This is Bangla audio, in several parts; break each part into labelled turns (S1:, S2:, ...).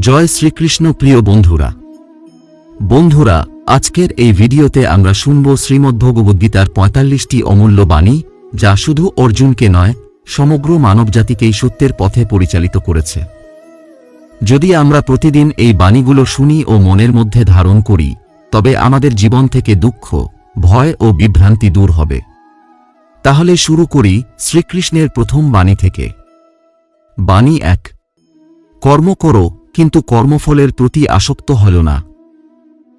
S1: জয় শ্রীকৃষ্ণ প্রিয় বন্ধুরা। বন্ধুরা, আজকের এই ভিডিওতে আমরা শুনব শ্রীমদ্ভগবদ্গীতার পঁয়তাল্লিশটি অমূল্য বাণী, যা শুধু অর্জুনকে নয়, সমগ্র মানবজাতিকেই সত্যের পথে পরিচালিত করেছে। যদি আমরা প্রতিদিন এই বাণীগুলো শুনি ও মনের মধ্যে ধারণ করি, তবে আমাদের জীবন থেকে দুঃখ, ভয় ও বিভ্রান্তি দূর হবে। তাহলে শুরু করি শ্রীকৃষ্ণের প্রথম বাণী থেকে। বাণী এক। কর্ম করো কিন্তু কর্মফলের প্রতি আসক্ত হল না।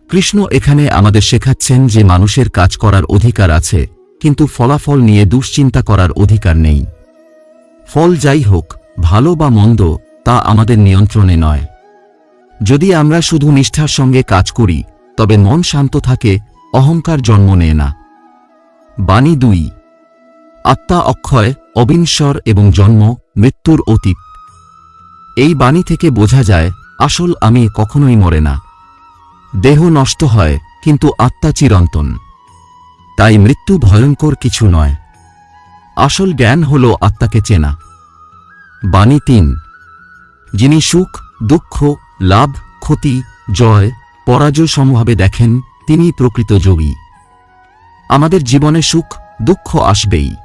S1: কৃষ্ণ এখানে আমাদের শেখাচ্ছেন যে মানুষের কাজ করার অধিকার আছে, কিন্তু ফলাফল নিয়ে দুশ্চিন্তা করার অধিকার নেই। ফল যাই হোক, ভালো বা মন্দ, তা আমাদের নিয়ন্ত্রণে নয়। যদি আমরা শুধু নিষ্ঠার সঙ্গে কাজ করি, তবে মন শান্ত থাকে, অহংকার জন্ম নেয় না। বাণী দুই, আত্মা অক্ষয়, অবিনশ্বর এবং জন্ম, মৃত্যুর অতীত। এই বাণী থেকে বোঝা যায়, আসল আমি কখনোই মরে না। দেহ নষ্ট হয়, কিন্তু আত্মা চিরন্তন। তাই মৃত্যু ভয়ঙ্কর কিছু নয়। আসল জ্ঞান হল আত্মাকে চেনা। বাণী তিন, যিনি সুখ, দুঃখ, লাভ, ক্ষতি, জয়, পরাজয় সমভাবে দেখেন তিনি প্রকৃত যোগী। আমাদের জীবনে সুখ, দুঃখ আসবেই।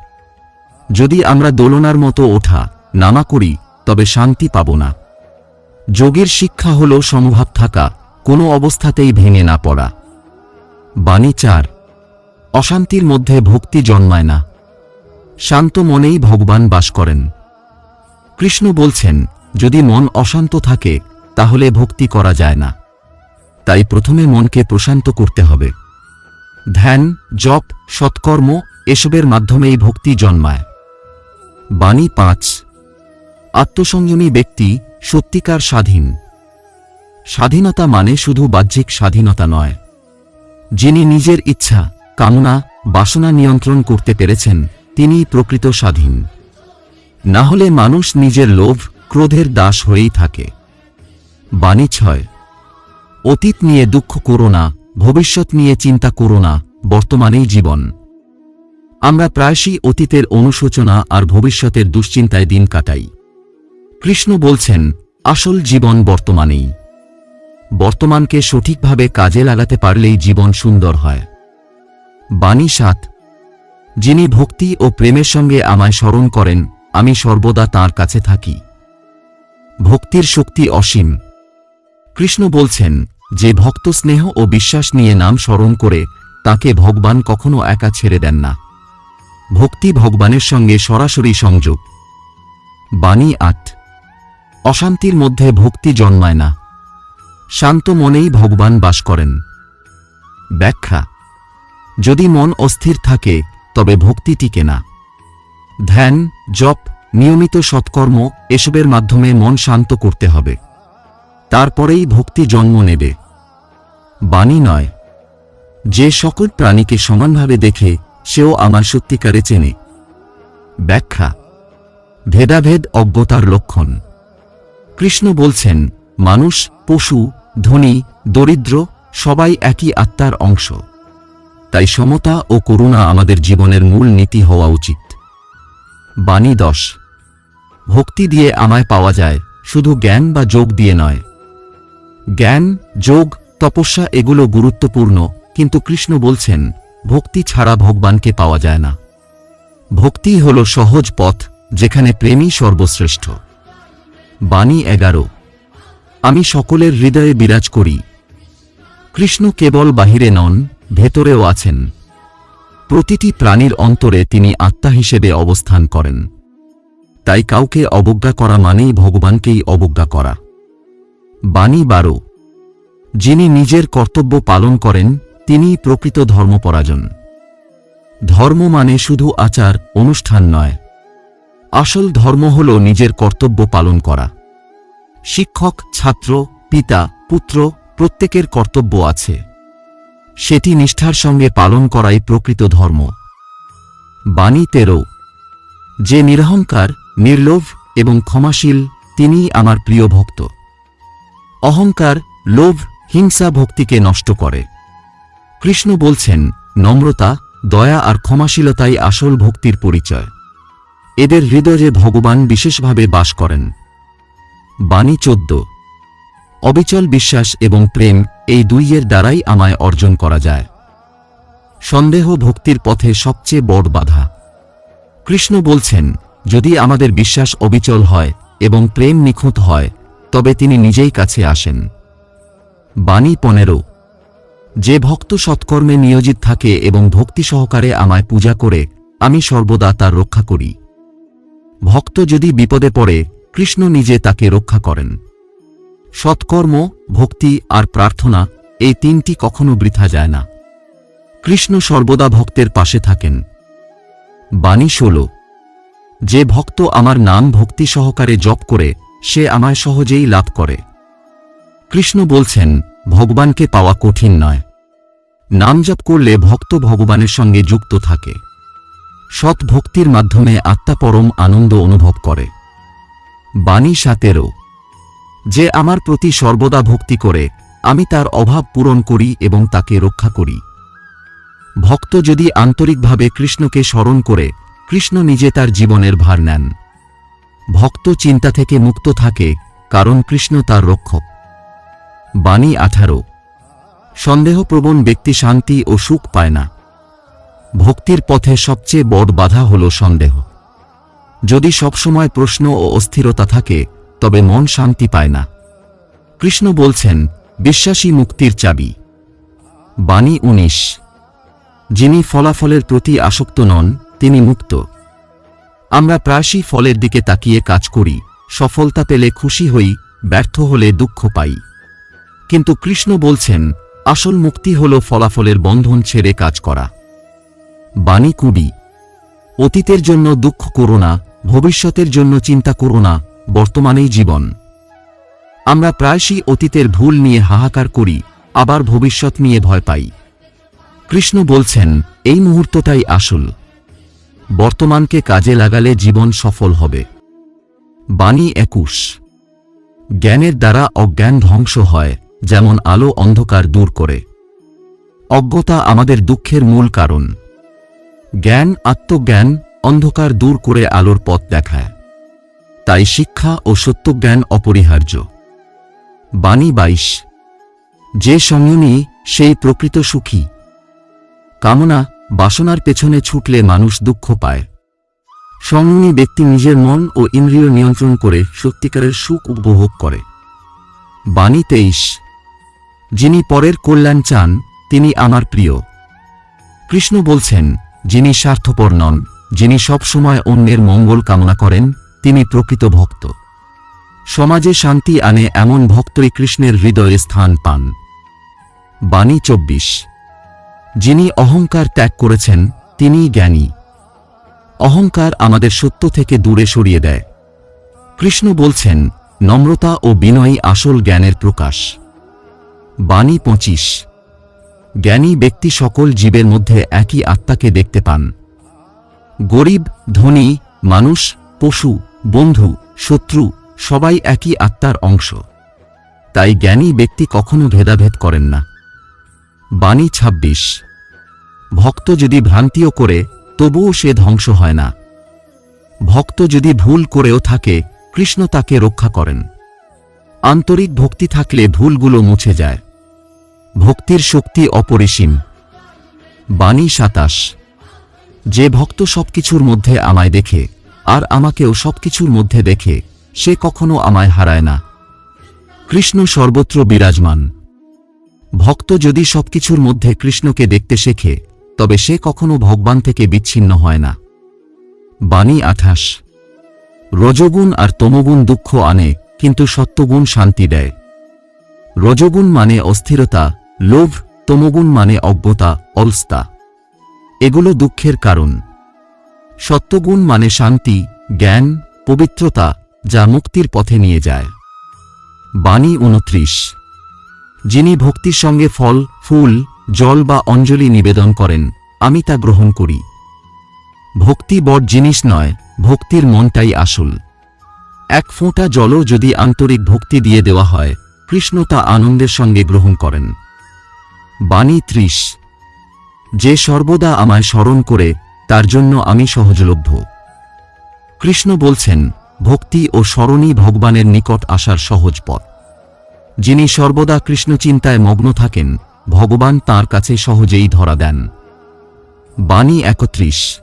S1: যদি আমরা দোলনার মতো ওঠা, নামা করি তবে শান্তি পাব না। যোগের শিক্ষা হল সমভাব থাকা, কোনো অবস্থাতেই ভেঙে না পড়া। বাণী চার, অশান্তির মধ্যে ভক্তি জন্মায় না। শান্ত মনেই ভগবান বাস করেন। কৃষ্ণ বলছেন, যদি মন অশান্ত থাকে, তাহলে ভক্তি করা যায় না। তাই প্রথমে মনকে প্রশান্ত করতে হবে। ধ্যান, জপ, সৎকর্ম, এসবের মাধ্যমেই ভক্তি জন্মায়। বাণী পাঁচ আত্মসংযমী ব্যক্তি সত্যিকার স্বাধীন। স্বাধীনতা মানে শুধু বাহ্যিক স্বাধীনতা নয়। যিনি নিজের ইচ্ছা, কামনা, বাসনা নিয়ন্ত্রণ করতে পেরেছেন তিনি প্রকৃত স্বাধীন। না হলে মানুষ নিজের লোভ, ক্রোধের দাস হয়েই থাকে। বাণী ছয়, অতীত নিয়ে দুঃখ করো না, ভবিষ্যৎ নিয়ে চিন্তা করো না, বর্তমানেই জীবন। আমরা প্রায়শই অতীতের অনুশোচনা আর ভবিষ্যতের দুশ্চিন্তায় দিন কাটাই। কৃষ্ণ বলছেন, আসল জীবন বর্তমানেই। বর্তমানকে সঠিকভাবে কাজে লাগাতে পারলেই জীবন সুন্দর হয়। বাণী সাত, যিনি ভক্তি ও প্রেমের সঙ্গে আমায় স্মরণ করেন, আমি সর্বদা তার কাছে থাকি। ভক্তির শক্তি অসীম। কৃষ্ণ বলছেন, যে ভক্ত স্নেহ ও বিশ্বাস নিয়ে নাম স্মরণ করে, তাকে ভগবান কখনো একা ছেড়ে দেন না। ভক্তি ভগবানের সঙ্গে সরাসরি সংযোগ। বাণী আট অশান্তির মধ্যে ভক্তি জন্মায় না। শান্ত মনেই ভগবান বাস করেন। ব্যাখ্যা, যদি মন অস্থির থাকে, তবে ভক্তি টিকে না। ধ্যান, জপ, নিয়মিত সৎকর্ম, এসবের মাধ্যমে মন শান্ত করতে হবে। তারপরেই ভক্তি জন্ম নেবে। বাণী নয়, যে সকল প্রাণীকে সমানভাবে দেখে, সেও আমার সত্যিকারে চেনে। ব্যাখ্যা, ভেদাভেদ অজ্ঞতার লক্ষণ। কৃষ্ণ বলছেন, মানুষ, পশু, ধনী, দরিদ্র, সবাই একই আত্মার অংশ। তাই সমতা ও করুণা আমাদের জীবনের মূল নীতি হওয়া উচিত। বাণী দশ। ভক্তি দিয়ে আমায় পাওয়া যায়, শুধু জ্ঞান বা যোগ দিয়ে নয়। জ্ঞান, যোগ, তপস্যা এগুলো গুরুত্বপূর্ণ, কিন্তু কৃষ্ণ বলছেন, ভক্তি ছাড়া ভগবানকে পাওয়া যায় না। ভক্তি হল সহজ পথ, যেখানে প্রেমই সর্বশ্রেষ্ঠ। বাণী এগারো। আমি সকলের হৃদয়ে বিরাজ করি। কৃষ্ণ কেবল বাহিরে নন, ভেতরেও আছেন। প্রতিটি প্রাণীর অন্তরে তিনি আত্মা হিসেবে অবস্থান করেন। তাই কাউকে অবজ্ঞা করা মানেই ভগবানকেই অবজ্ঞা করা। বাণী বারো। যিনি নিজের কর্তব্য পালন করেন, তিনিই প্রকৃত ধর্মপরাজন ধর্ম মানে শুধু আচার, অনুষ্ঠান নয়। আসল ধর্ম হল নিজের কর্তব্য পালন করা। শিক্ষক, ছাত্র, পিতা, পুত্র প্রত্যেকের কর্তব্য আছে। সেটি নিষ্ঠার সঙ্গে পালন করাই প্রকৃত ধর্ম। বাণী তেরো, যে নিরহংকার, নির্লোভ এবং ক্ষমাশীল, তিনিই আমার প্রিয় ভক্ত। অহংকার, লোভ, হিংসা ভক্তিকে নষ্ট করে। কৃষ্ণ বলছেন, নম্রতা, দয়া আর ক্ষমাশীলতাই আসল ভক্তির পরিচয়। এদের হৃদয়ে ভগবান বিশেষভাবে বাস করেন। বাণী চোদ্দ। অবিচল বিশ্বাস এবং প্রেম এই দুইয়ের দ্বারাই আমায় অর্জন করা যায়। সন্দেহ ভক্তির পথে সবচেয়ে বড় বাধা। কৃষ্ণ বলছেন, যদি আমাদের বিশ্বাস অবিচল হয় এবং প্রেম নিখুঁত হয়, তবে তিনি নিজেই কাছে আসেন। বাণী পনেরো। যে ভক্ত সৎকর্মে নিয়োজিত থাকে এবং ভক্তি সহকারে আমায় পূজা করে, আমি সর্বদা তার রক্ষা করি। ভক্ত যদি বিপদে পড়ে, কৃষ্ণ নিজে তাকে রক্ষা করেন। সৎকর্ম, ভক্তি আর প্রার্থনা এই তিনটি কখনো বৃথা যায় না। কৃষ্ণ সর্বদা ভক্তের পাশে থাকেন। বাণী ষোল। যে ভক্ত আমার নাম ভক্তি সহকারে জপ করে, সে আমায় সহজেই লাভ করে। কৃষ্ণ বলছেন, ভগবানকে পাওয়া কঠিন নয়। নাম জপ করলে ভক্ত ভগবানের সঙ্গে যুক্ত থাকে। সৎ ভক্তির মাধ্যমে আত্মা পরম আনন্দ অনুভব করে। বাণী সাতেরো, যে আমার প্রতি সর্বদা ভক্তি করে, আমি তার অভাব পূরণ করি এবং তাকে রক্ষা করি। ভক্ত যদি আন্তরিকভাবে কৃষ্ণকে স্মরণ করে, কৃষ্ণ নিজে তার জীবনের ভার নেন। ভক্ত চিন্তা থেকে মুক্ত থাকে, কারণ কৃষ্ণ তার রক্ষক। বাণী আঠারো, সন্দেহপ্রবণ ব্যক্তি শান্তি ও সুখ পায় না। ভক্তির পথে সবচেয়ে বড় বাধা হল সন্দেহ। যদি সবসময় প্রশ্ন ও অস্থিরতা থাকে, তবে মন শান্তি পায় না। কৃষ্ণ বলছেন, বিশ্বাসী মুক্তির চাবি। বাণী উনিশ। যিনি ফলাফলের প্রতি আসক্ত নন, তিনি মুক্ত। আমরা প্রায়শই ফলের দিকে তাকিয়ে কাজ করি, সফলতা পেলে খুশি হই, ব্যর্থ হলে দুঃখ পাই। কিন্তু কৃষ্ণ বলছেন, আসল মুক্তি হল ফলাফলের বন্ধন ছেড়ে কাজ করা। বাণী কুবি। অতীতের জন্য দুঃখ করো না, ভবিষ্যতের জন্য চিন্তা করো না, বর্তমানেই জীবন। আমরা প্রায়শই অতীতের ভুল নিয়ে হাহাকার করি, আবার ভবিষ্যৎ নিয়ে ভয় পাই। কৃষ্ণ বলছেন, এই মুহূর্তটাই আসল। বর্তমানকে কাজে লাগালে জীবন সফল হবে। বাণী একুশ। জ্ঞানের দ্বারা অজ্ঞান ধ্বংস হয়, যেমন আলো অন্ধকার দূর করে। অজ্ঞতা আমাদের দুঃখের মূল কারণ। জ্ঞান, আত্মজ্ঞান অন্ধকার দূর করে আলোর পথ দেখায়। তাই শিক্ষা ও সত্যজ্ঞান অপরিহার্য। বাণী বাইশ, যে সংযমী, সেই প্রকৃত সুখী। কামনা, বাসনার পেছনে ছুটলে মানুষ দুঃখ পায়। সংযমী ব্যক্তি নিজের মন ও ইন্দ্রিয় নিয়ন্ত্রণ করে সত্যিকারের সুখ উপভোগ করে। বাণী তেইশ, যিনি পরের কল্যাণ চান, তিনি আমার প্রিয়। কৃষ্ণ বলছেন যিনি স্বার্থপর নন, যিনি সবসময় অন্যের মঙ্গল কামনা করেন, তিনি প্রকৃত ভক্ত। সমাজে শান্তি আনে এমন ভক্তই কৃষ্ণের হৃদয়ে স্থান পান। বাণী চব্বিশ। যিনি অহংকার ত্যাগ করেছেন, তিনিই জ্ঞানী। অহংকার আমাদের সত্য থেকে দূরে সরিয়ে দেয়। কৃষ্ণ বলছেন, নম্রতা ও বিনয়ী আসল জ্ঞানের প্রকাশ। বাণী পঁচিশ। জ্ঞানী ব্যক্তি সকল জীবের মধ্যে একই আত্মাকে দেখতে পান। গরিব, ধনী, মানুষ, পশু, বন্ধু, শত্রু, সবাই একই আত্মার অংশ। তাই জ্ঞানী ব্যক্তি কখনো ভেদাভেদ করেন না। বাণী ২৬ ভক্ত যদি ভ্রান্তিও করে, তবুও সে ধ্বংস হয় না। ভক্ত যদি ভুল করেও থাকে, কৃষ্ণ তাকে রক্ষা করেন। আন্তরিক ভক্তি থাকলে ভুলগুলো মুছে যায়। ভক্তির শক্তি অপরিসীম। বাণী সাতাশ। যে ভক্ত সবকিছুর মধ্যে আমায় দেখে, আর আমাকেও সবকিছুর মধ্যে দেখে, সে কখনো আমায় হারায় না। কৃষ্ণ সর্বত্র বিরাজমান। ভক্ত যদি সবকিছুর মধ্যে কৃষ্ণকে দেখতে শেখে, তবে সে কখনো ভগবান থেকে বিচ্ছিন্ন হয় না। বাণী আঠাশ। রজগুণ আর তমগুণ দুঃখ আনে, কিন্তু সত্যগুণ শান্তি দেয়। রজগুণ মানে অস্থিরতা লোভ তমগুণ মানে অজ্ঞতা, অলস্তা। এগুলো দুঃখের কারণ। সত্যগুণ মানে শান্তি, জ্ঞান, পবিত্রতা, যা মুক্তির পথে নিয়ে যায়। বাণী উনত্রিশ যিনি ভক্তির সঙ্গে ফল, ফুল, জল বা অঞ্জলি নিবেদন করেন, আমি তা গ্রহণ করি। ভক্তি বড় জিনিস নয়, ভক্তির মনটাই আসল। এক ফোঁটা জলও যদি আন্তরিক ভক্তি দিয়ে দেওয়া হয়, কৃষ্ণ তা আনন্দের সঙ্গে গ্রহণ করেন। বাণী ত্রিশ। যে সর্বদা আমায় স্মরণ করে, তার জন্য আমি সহজলভ্য। কৃষ্ণ বলছেন, ভক্তি ও স্মরণই ভগবানের নিকট আসার সহজ পথ। যিনি সর্বদা কৃষ্ণ চিন্তায় মগ্ন থাকেন, ভগবান তার কাছে সহজেই ধরা দেন। বাণী একত্রিশ।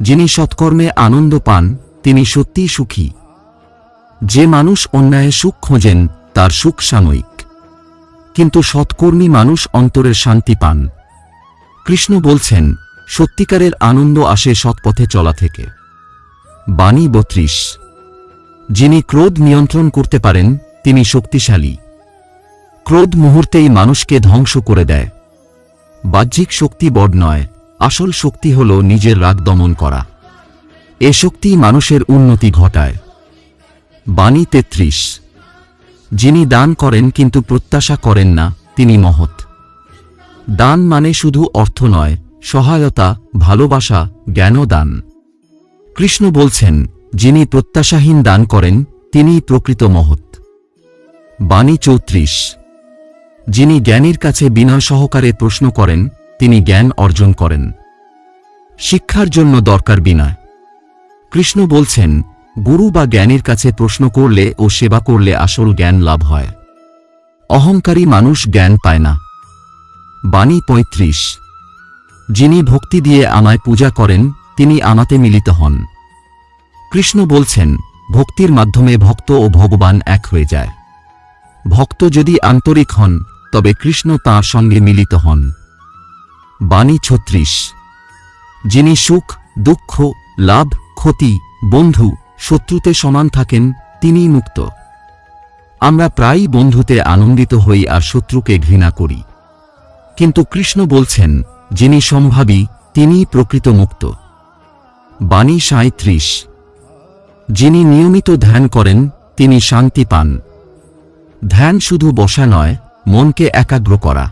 S1: যিনি সৎকর্মে আনন্দ পান, তিনি সত্যিই সুখী। যে মানুষ অন্যায়ে সুখ খোঁজেন, তার সুখ সাময়িক। কিন্তু সৎকর্মী মানুষ অন্তরের শান্তি পান। কৃষ্ণ বলছেন, সত্যিকারের আনন্দ আসে সৎপথে চলা থেকে। বাণী বত্রিশ। যিনি ক্রোধ নিয়ন্ত্রণ করতে পারেন, তিনি শক্তিশালী। ক্রোধ মুহূর্তেই মানুষকে ধ্বংস করে দেয়। বাহ্যিক শক্তি বড় নয়, আসল শক্তি হল নিজের রাগ দমন করা। এ শক্তি মানুষের উন্নতি ঘটায়। বাণী তেত্রিশ। যিনি দান করেন কিন্তু প্রত্যাশা করেন না, তিনি মহৎ। দান মানে শুধু অর্থ নয়, সহায়তা, ভালোবাসা, জ্ঞানও দান। কৃষ্ণ বলছেন, যিনি প্রত্যাশাহীন দান করেন তিনিই প্রকৃত মহৎ। বাণী চৌত্রিশ। যিনি জ্ঞানীর কাছে বিনয় সহকারে প্রশ্ন করেন, তিনি জ্ঞান অর্জন করেন। শিক্ষার জন্য দরকার বিনয়। কৃষ্ণ বলছেন গুরু বা জ্ঞানীর কাছে প্রশ্ন করলে ও সেবা করলে আসল জ্ঞান লাভ হয়। অহংকারী মানুষ জ্ঞান পায় না। বাণী পঁয়ত্রিশ। যিনি ভক্তি দিয়ে আমায় পূজা করেন, তিনি আমাতে মিলিত হন। কৃষ্ণ বলছেন, ভক্তির মাধ্যমে ভক্ত ও ভগবান এক হয়ে যায়। ভক্ত যদি আন্তরিক হন, তবে কৃষ্ণ তাঁর সঙ্গে মিলিত হন। বাণী ছত্রিশ। যিনি সুখ, দুঃখ, লাভ, ক্ষতি, বন্ধু শত্রুতে সমান থাকেন, তিনিই মুক্ত। আমরা প্রায়ই বন্ধুতে আনন্দিত হই আর শত্রুকে ঘৃণা করি। কিন্তু কৃষ্ণ বলছেন, যিনি সম্ভাবী, তিনিই প্রকৃত মুক্ত। বাণী সাঁত্রিশ যিনি নিয়মিত ধ্যান করেন, তিনি শান্তি পান। ধ্যান শুধু বসা নয়, মনকে একাগ্র করা।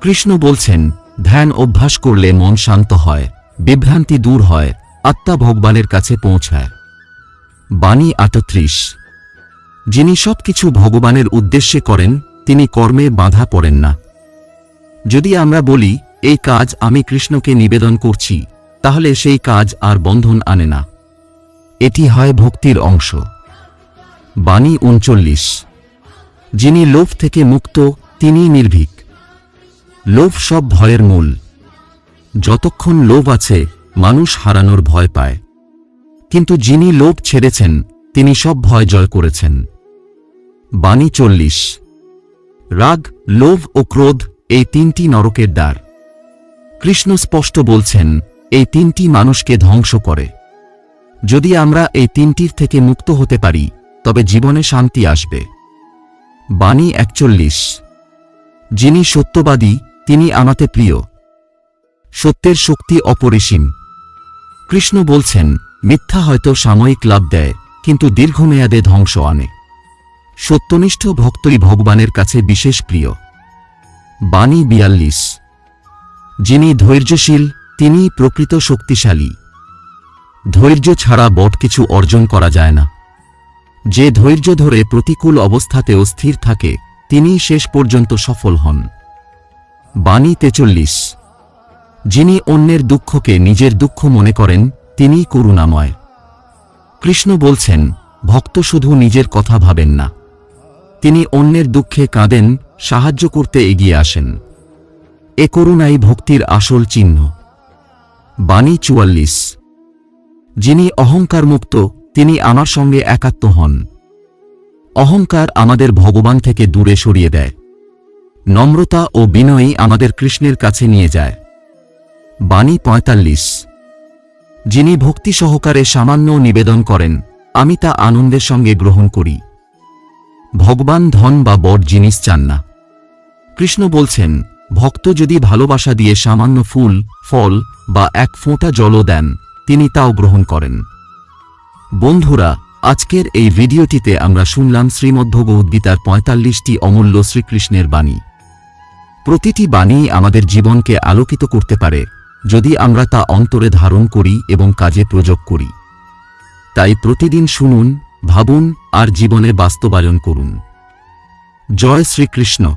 S1: কৃষ্ণ বলছেন, ধ্যান অভ্যাস করলে মন শান্ত হয়, বিভ্রান্তি দূর হয়, আত্মা ভগবানের কাছে পৌঁছায়। বাণী আটত্রিশ। যিনি সবকিছু ভগবানের উদ্দেশ্যে করেন, তিনি কর্মে বাধা পড়েন না। যদি আমরা বলি, এই কাজ আমি কৃষ্ণকে নিবেদন করছি, তাহলে সেই কাজ আর বন্ধন আনে না। এটি হয় ভক্তির অংশ। বাণী উনচল্লিশ। যিনি লোভ থেকে মুক্ত, তিনিই নির্ভীক। লোভ সব ভয়ের মূল। যতক্ষণ লোভ আছে, মানুষ হারানোর ভয় পায়। কিন্তু যিনি লোভ ছেড়েছেন, তিনি সব ভয় জয় করেছেন। বাণী চল্লিশ। রাগ, লোভ ও ক্রোধ এই তিনটি নরকের দ্বার। কৃষ্ণ স্পষ্ট বলছেন, এই তিনটি মানুষকে ধ্বংস করে। যদি আমরা এই তিনটির থেকে মুক্ত হতে পারি, তবে জীবনে শান্তি আসবে। বাণী একচল্লিশ। যিনি সত্যবাদী, তিনি আমাতে প্রিয়। সত্যের শক্তি অপরিসীম। কৃষ্ণ বলছেন মিথ্যা হয়তো সাময়িক লাভ দেয়, কিন্তু দীর্ঘমেয়াদে ধ্বংস আনে। সত্যনিষ্ঠ ভক্তই ভগবানের কাছে বিশেষ প্রিয়। বাণী বিয়াল্লিশ। যিনি ধৈর্যশীল, তিনিই প্রকৃত শক্তিশালী। ধৈর্য ছাড়া বট কিছু অর্জন করা যায় না। যে ধৈর্য ধরে প্রতিকূল অবস্থাতেও স্থির থাকে, তিনিই শেষ পর্যন্ত সফল হন। বাণী তেচল্লিশ। যিনি অন্যের দুঃখকে নিজের দুঃখ মনে করেন তিনিই করুণাময়। কৃষ্ণ বলছেন, ভক্ত শুধু নিজের কথা ভাবেন না। তিনি অন্যের দুঃখে কাঁদেন, সাহায্য করতে এগিয়ে আসেন। এ করুণাই ভক্তির আসল চিহ্ন। বাণী চুয়াল্লিশ। যিনি অহংকার মুক্ত তিনি আমার সঙ্গে একাত্ম হন। অহংকার আমাদের ভগবান থেকে দূরে সরিয়ে দেয়। নম্রতা ও বিনয়ই আমাদের কৃষ্ণের কাছে নিয়ে যায়। বাণী পঁয়তাল্লিশ। যিনি ভক্তি সহকারে সামান্য নিবেদন করেন, আমি তা আনন্দের সঙ্গে গ্রহণ করি। ভগবান ধন বা বড় জিনিস চান না। কৃষ্ণ বলছেন, ভক্ত যদি ভালোবাসা দিয়ে সামান্য ফুল, ফল বা এক ফোঁটা জলও দেন, তিনি তাও গ্রহণ করেন। বন্ধুরা, আজকের এই ভিডিওটিতে আমরা শুনলাম শ্রীমদ্ভগবদ্গীতার পঁয়তাল্লিশটি অমূল্য শ্রীকৃষ্ণের বাণী। প্রতিটি বাণী আমাদের জীবনকে আলোকিত করতে পারে। যদি আমরা তা অন্তরে ধারণ করি এবং কাজে প্রয়োগ করি। তাই প্রতিদিন শুনুন, ভাবুন আর জীবনে বাস্তবায়ন করুন। জয় শ্রীকৃষ্ণ।